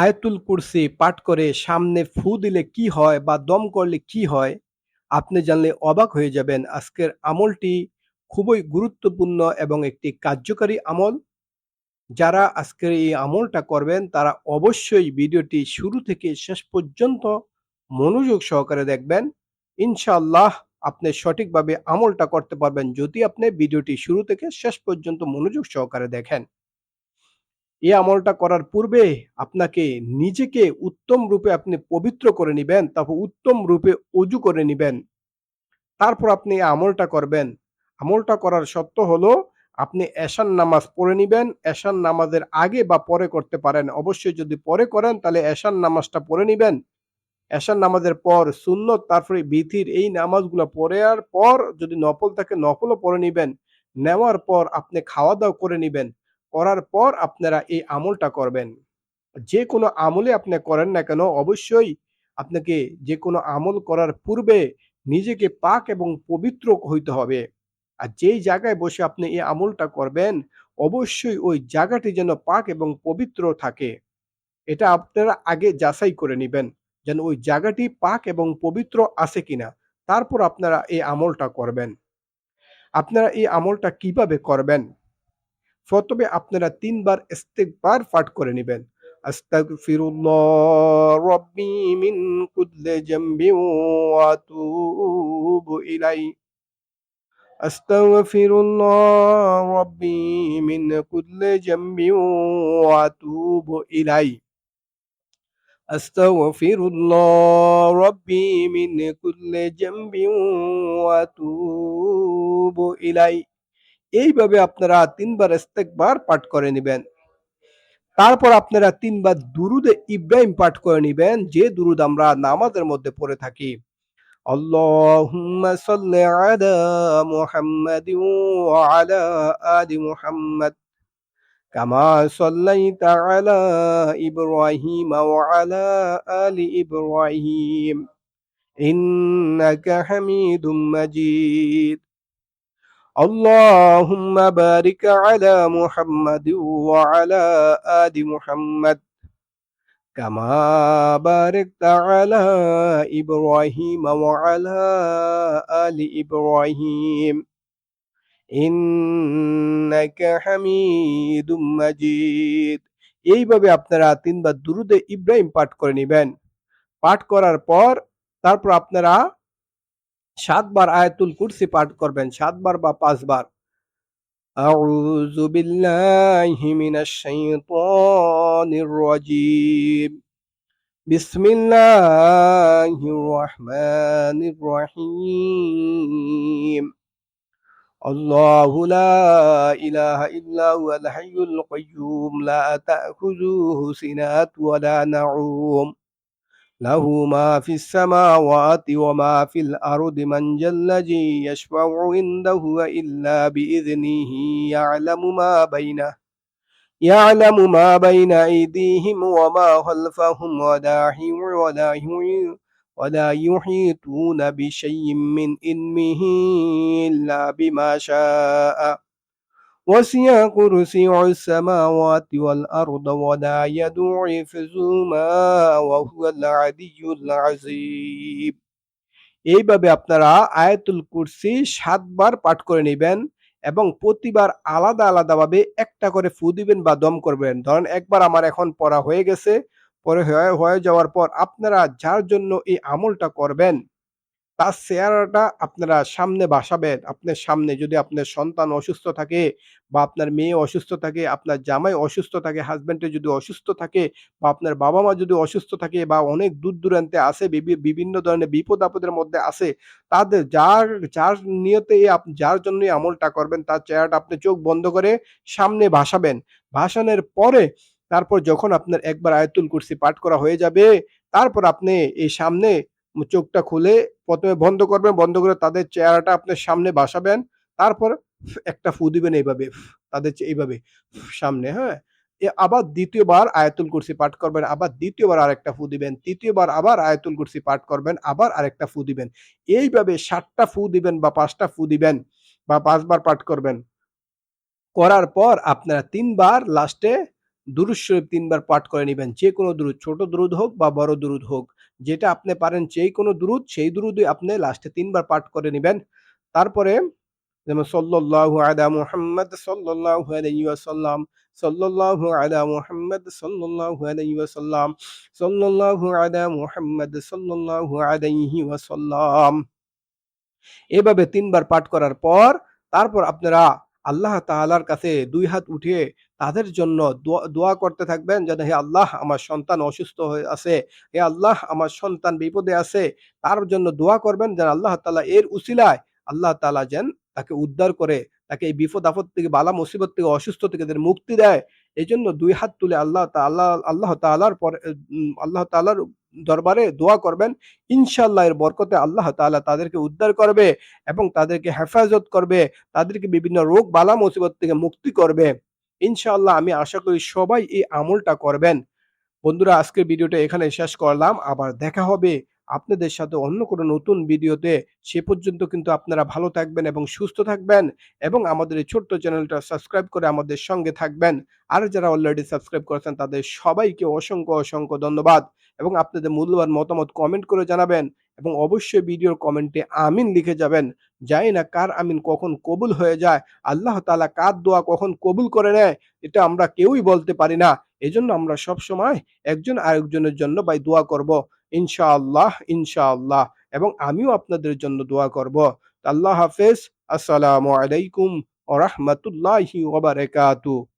আয়াতুল কুরসি পাঠ করে সামনে ফু দিলে কি হয় বা দম করলে কি হয়, আপনি জানলে অবাক হয়ে যাবেন। আজকের আমলটি খুবই গুরুত্বপূর্ণ এবং একটি কার্যকারী আমল। যারা আজকের এই আমলটা করবেন, তারা অবশ্যই ভিডিওটি শুরু থেকে শেষ পর্যন্ত মনোযোগ সহকারে দেখবেন। ইনশাআল্লাহ আপনি সঠিকভাবে আমলটা করতে পারবেন যদি আপনি ভিডিওটি শুরু থেকে শেষ পর্যন্ত মনোযোগ সহকারে দেখেন। এই আমলটা করার পূর্বে আপনাকে নিজেকে উত্তম রূপে আপনি পবিত্র করে নিবেন, তারপর উত্তম রূপে অজু করে নিবেন। তারপর আপনি এই আমলটা করবেন। আমলটা করার সত্য হলো, আপনি এশান নামাজ পড়ে নিবেন। এশান নামাজের আগে বা পরে করতে পারেন। অবশ্যই যদি পরে করেন, তাহলে এশান নামাজটা পড়ে নিবেন। এশান নামাজের পর সুন্নত, তারপরে বিথির এই নামাজগুলো পড়ার পর যদি নফল থাকে, নফলও পড়ে নিবেন। নেওয়ার পর আপনি খাওয়া দাওয়া করে নিবেন। করার পর আপনারা এই আমলটা করবেন। যে কোনো আমলে আপনি করেন না কেন, অবশ্যই আপনাকে যে কোনো আমল করার পূর্বে নিজেকে পাক এবং পবিত্র হইতে হবে। আর যেই জায়গায় বসে আপনি এই আমলটা করবেন, অবশ্যই ওই জায়গাটি যেন পাক এবং পবিত্র থাকে। এটা আপনারা আগে যাচাই করে নেবেন যেন ওই জায়গাটি পাক এবং পবিত্র আছে কিনা। তারপর আপনারা এই আমলটা করবেন। আপনারা এই আমলটা কীভাবে করবেন? প্রথমে আপনারা তিনবার ইস্তেগফার পাঠ করে নেবেন। আস্তাগফিরুল্লাহ রাব্বি মিন কুল্লি জামবি ওয়া আতুবু ইলাই। আস্তাগফিরুল্লাহ রাব্বি মিন কুল্লি জামবি ওয়া ইলাই। আস্তাগফিরুল্লাহ রাব্বি মিন কুল্লি জামবি ওয়া আতুবু ইলাই। এইভাবে আপনারা তিনবার ইস্তেকবার পাঠ করে নেবেন। তারপর আপনারা তিনবার দুরুদে ইব্রাহিম পাঠ করে নেবেন, যে দুরুদ আমরা নামাজের মধ্যে পড়ে থাকি। আল্লাহুম্মা সাল্লি আলা মুহাম্মাদিন ওয়া আলা আলি মুহাম্মাদ, কামা সাল্লাইতা আলা ইব্রাহিম ওয়া আলা আলি ইব্রাহিম, ইন্নাকা হামিদুম মাজিদ। اللهم بارك على محمد وعلى آل محمد كما باركت على إبراهيم وعلى آل إبراهيم إنك حميد مجيد এইভাবে আপনারা তিনবার দুরুদে ইব্রাহিম পাঠ করে নেবেন পাঠ করার পর তারপর আপনারা সাতবার আয়াতুল কুরসি পাঠ করবেন সাতবার বা পাঁচবার أعوذ بالله من الشيطان الرجيم بسم الله الرحمن الرحيم الله لا إله إلا هو الحي القيوم لا تأخذه سنة ولا نعوم له ما في السماوات وما في الأرض من ذا الذي يشفع عنده إلا بإذنه يعلم ما بينه يعلم ما بين أيديهم وما خلفهم ولا ولا ولا يحيطون بشيء من علمه إلا بما شاء. وسع كرسي السماوات والأرض ولا يدع حفظهما وهو العلي العظيم এইভাবে আপনারা আয়াতুল কুরসি সাতবার পাঠ করে নেবেন এবং প্রতিবার আলাদা আলাদাভাবে একটা করে ফু দিবেন বা দম করবেন ধরেন একবার আমার এখন পড়া হয়ে গেছে পরে হয়ে হয়ে যাওয়ার পর আপনারা যার জন্য এই আমলটা করবেন তার চেহারাটা আপনারা সামনে বাসাবেন। আপনার সামনে যদি আপনার সন্তান অসুস্থ থাকে বা আপনার মেয়ে অসুস্থ থাকে, আপনার জামাই অসুস্থ থাকে হাজব্যান্ডে যদি অসুস্থ থাকে বা আপনার বাবা মা যদি অসুস্থ থাকে বা অনেক দূর দূরান্তে আসে বিভিন্ন ধরনের বিপদ আপদের মধ্যে আসে তাদের যার যার নিয়তে যার জন্যই আমলটা করবেন, তার চেহারাটা আপনি চোখ বন্ধ করে সামনে ভাসাবেন। ভাসানোর পরে তারপর যখন আপনার একবার আয়তুল কুরসি পাঠ করা হয়ে যাবে, তারপর আপনি এই সামনে চোখটা খুলে প্রথমে বন্ধ করবেন, বন্ধ করে তাদের চেহারাটা আপনার সামনে বাসাবেন, তারপর একটা ফু দিবেন এইভাবে তাদের এইভাবে সামনে হ্যাঁ? আবার দ্বিতীয়বার আয়াতুল কুরসি পাঠ করবেন, আবার দ্বিতীয়বার আরেকটা ফু দিবেন, তৃতীয়বার আবার আয়াতুল কুরসি পাঠ করবেন, আবার আরেকটা ফু দিবেন। এইভাবে সাতটা ফু দিবেন বা পাঁচটা ফু দিবেন বা পাঁচবার পাঠ করবেন। করার পর আপনারা তিনবার লাস্টে দুরুদ শরীফ তিনবার পাঠ করে নেবেন। যে কোনো দুরুদ ছোট দুরুদ হোক বা বড় দুরুদ হোক, যেটা আপনি পারেন যেই কোনো দুরুদ সেই দুরুদই আপনি লাস্টে তিনবার পাঠ করে নেবেন। তারপরে যেমন সল্লাল্লাহু আলা মুহাম্মদ সাল্লাল্লাহু আলাইহি ওয়াসাল্লাম, সাল্লাল্লাহু আলা মুহাম্মদ সাল্লাল্লাহু আলাইহি ওয়াসাল্লাম, সাল্লাল্লাহু আলা মুহাম্মদ সাল্লাল্লাহু আলাইহি এভাবে তিনবার পাঠ করার পর, তারপর আপনারা আল্লাহ তাআলার কাছে দুই হাত উঠিয়ে তাদের জন্য দোয়া করতে থাকবেন যেন হে আল্লাহ আমার সন্তান অসুস্থ হয়ে আছে, হে আল্লাহ আমার সন্তান বিপদে আছে, তার জন্য দোয়া করবেন যেন আল্লাহ তাআলা এর উসিলায় আল্লাহ তাআলা যেন তাকে উদ্ধার করে, তাকে এই বিপদ আপদ থেকে, বালা মুসিবত থেকে, অসুস্থ থেকে তাদের মুক্তি দেয়। এই জন্য দুই হাত তুলে আল্লাহ তাআলা, আল্লাহ তাআলার পরে আল্লাহ তাআলার দরবারে দোয়া করবেন ইনশাল্লাহ এর বরকতে আল্লাহ তালা তাদেরকে উদ্ধার করবে এবং তাদেরকে হেফাজত করবে, তাদেরকে বিভিন্ন রোগ বালা মুসিবত থেকে মুক্তি করবে। ইনশাল্লাহ আমি আশা করি সবাই এই আমলটা করবেন। বন্ধুরা, আজকের ভিডিওটা এখানে শেষ করলাম। আবার দেখা হবে আপনাদের সাথে অন্য কোনো নতুন ভিডিওতে সে পর্যন্ত কিন্তু আপনারা ভালো থাকবেন এবং সুস্থ থাকবেন এবং আমাদের এই ছোট্ট চ্যানেলটা সাবস্ক্রাইব করে আমাদের সঙ্গে থাকবেন। আর যারা অলরেডি সাবস্ক্রাইব করেছেন, তাদের সবাইকে অসংখ্য অসংখ্য ধন্যবাদ এবং আপনাদের মূল্যবান মতামত কমেন্ট করে জানাবেন এবং অবশ্যই ভিডিওর কমেন্টে আমিন লিখে যাবেন। জানি না কার আমিন কখন কবুল হয়ে যায়। আল্লাহ তালা কার দোয়া কখন কবুল করে নেয়, এটা আমরা কেউই বলতে পারি না। এজন্য আমরা সব সময় একজন আরেকজনের জন্য ভাই দোয়া করব, ইনশাআল্লাহ ইনশাআল্লাহ, এবং আমিও আপনাদের জন্য দোয়া করব। আল্লাহ হাফেজ। আসসালামু আলাইকুম ওয়া রাহমাতুল্লাহি ওয়া বারাকাতুহু